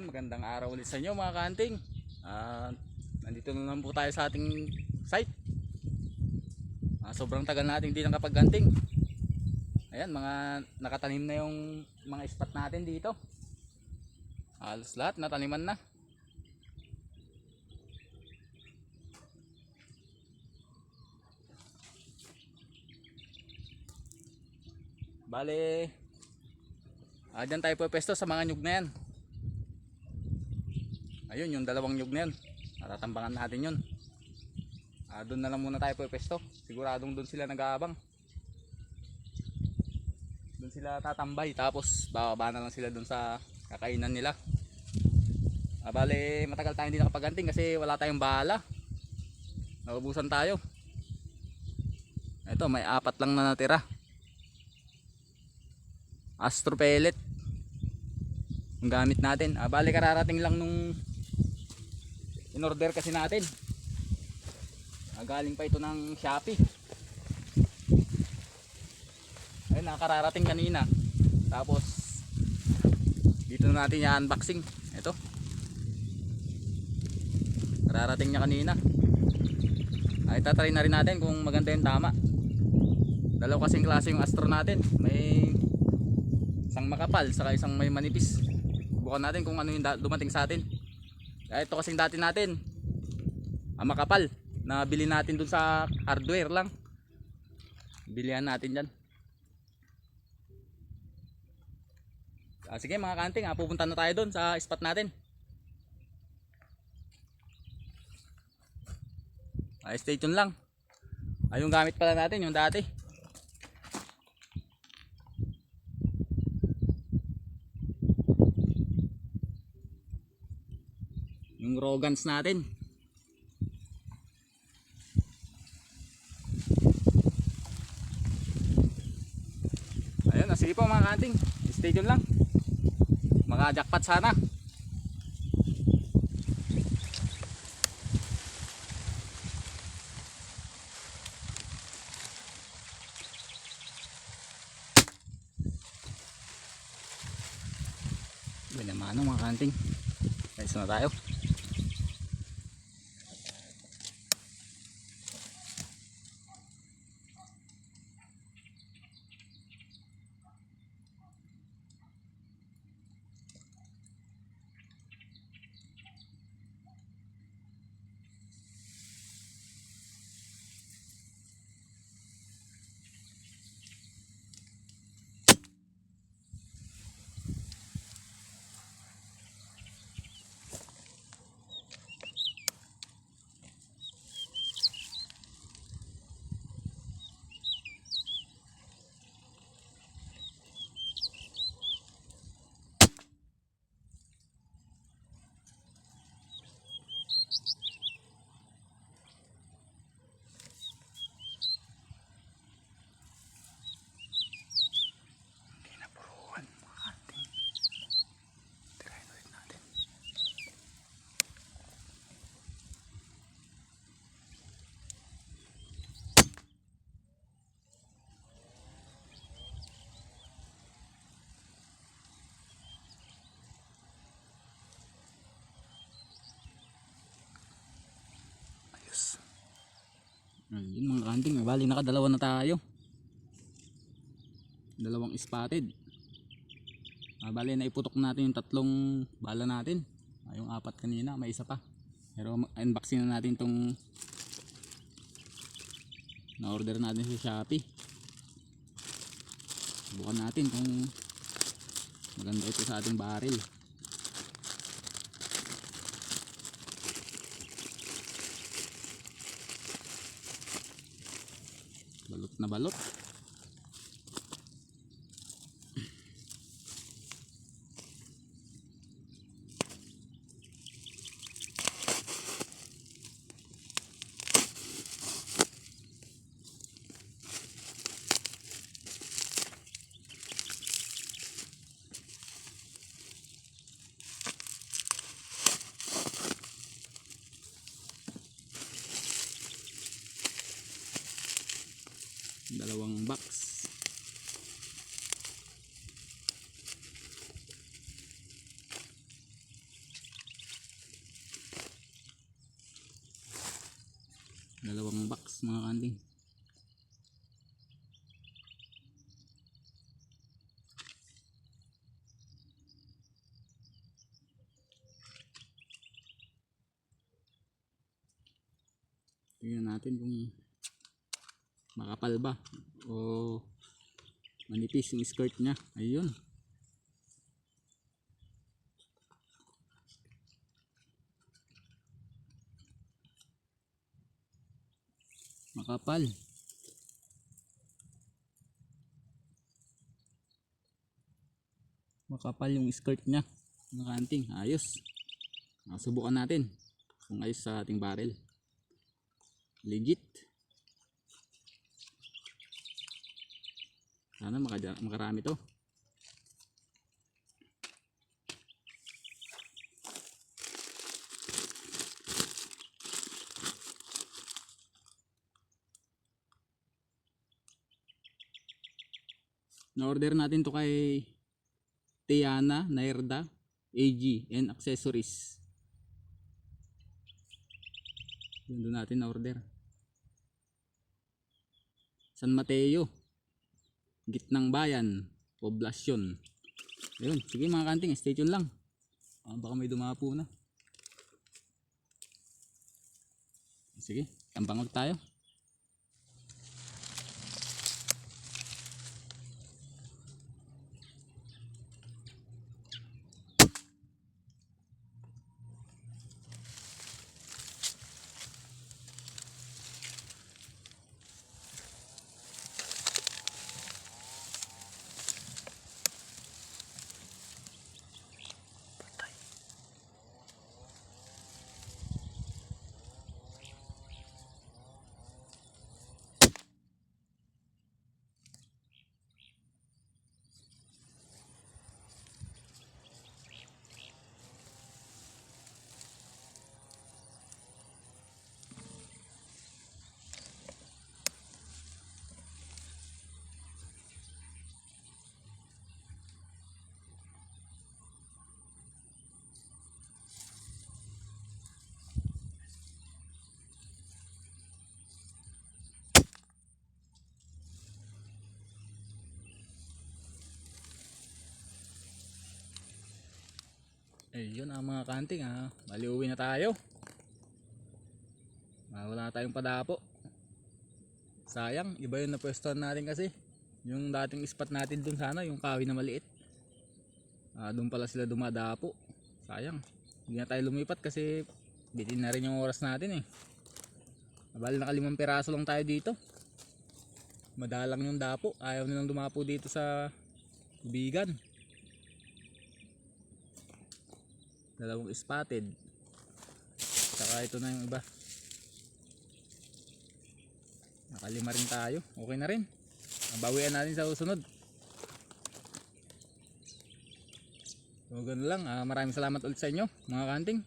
Magandang araw ulit sa inyo mga kanting. Ah, nandito na naman po tayo sa ating site. Ah, sobrang tagal natin hindi nakapagganting. Ayan, mga nakatanim na yung mga spot natin dito. Halos lahat nataniman na. Bale, ah, dyan tayo pwesto sa mga nyug na yan. Ayun, yung dalawang nyug na yun. Natatambangan natin yun. Ah, doon na lang muna tayo pwesto. Siguradong doon sila nag-aabang. Doon sila tatambay. Tapos bababa na lang sila doon sa kakainan nila. Ah, bale, matagal tayo hindi nakapaganting kasi wala tayong bahala. Naubusan tayo. Ito, may apat lang na natira. Astro pellet. Ang gamit natin. Ah, bale, kararating lang nung in-order kasi natin. Ah, galing pa ito ng Shopee. Ayun, nakararating kanina. Tapos, dito na natin i-unboxing. Ito. Kararating niya kanina. Ay, tatry na rin natin kung maganda yung tama. Dalawa kasing klase yung Astro natin. May isang makapal, saka isang may manipis. Bukan natin kung ano yung dumating sa atin. Kaya ito kasing dati natin. Ang makapal. Na bili natin dun sa hardware lang. Bilihan natin dyan. Ah, sige mga kanting, ah, pupunta na tayo dun sa spot natin. Ah, stay tuned lang. Ah, yung gamit pala natin, yung dati. Rogans natin. Ayun, ah, sige po mga kanting. Stay tuned lang. Mga jackpot sana. Binamano mga kanting. Guys na tayo. Ayun mga kanting, bali nakadalawa na tayo. Dalawang spotted. Ah, bali na iputok natin yung tatlong bala natin. Ah, yung apat kanina, may isa pa. Pero unboxing na natin tong na-order natin sa Shopee. Subukan natin kung maganda ito sa ating barrel. Balot na balot. dalawang box. Dalawang box mga kanding. Tingnan natin kung makapal ba o manipis yung skirt niya. Ayun. Makapal. Makapal yung skirt niya. Kanting. Ayos. Subukan natin kung ayos sa ating barrel. Legit. Sana makarami to. Na-order natin to kay Tiana Nairda AG and Accessories. Doon natin na-order. San Mateo. Gitnang Bayan. Poblasyon. Ayun. Sige mga kanting, stay tuned lang. Ah, baka may dumapo na. Sige, tambangog tayo. Ayun ang mga kanting ha. Bali uwi na tayo. Ah, wala na tayong padapo. Sayang, iba yung napwestuhan natin kasi. Yung dating spot natin dun sana, yung kawi na maliit. Ah, doon pala sila dumadapo. Sayang. Hindi na tayo lumipat kasi bitin na rin yung oras natin eh. Bali nakalimang peraso lang tayo dito. Madalang yung dapo. Ayaw nilang dumapo dito sa bigan. Dalawang spotted. Saka ito na yung iba. Nakalima rin tayo. Okay na rin. Bawian natin sa susunod. So ganun lang. Ah, maraming salamat ulit sa inyo mga kanting.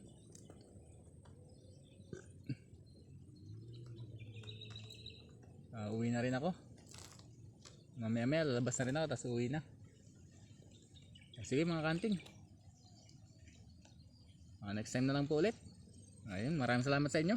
Ah, uwi na rin ako. Mamaya maya lalabas na rin ako tapos uwi na. Sige mga kanting. Ah, next time na lang po ulit. Ayun, maraming salamat sa inyo.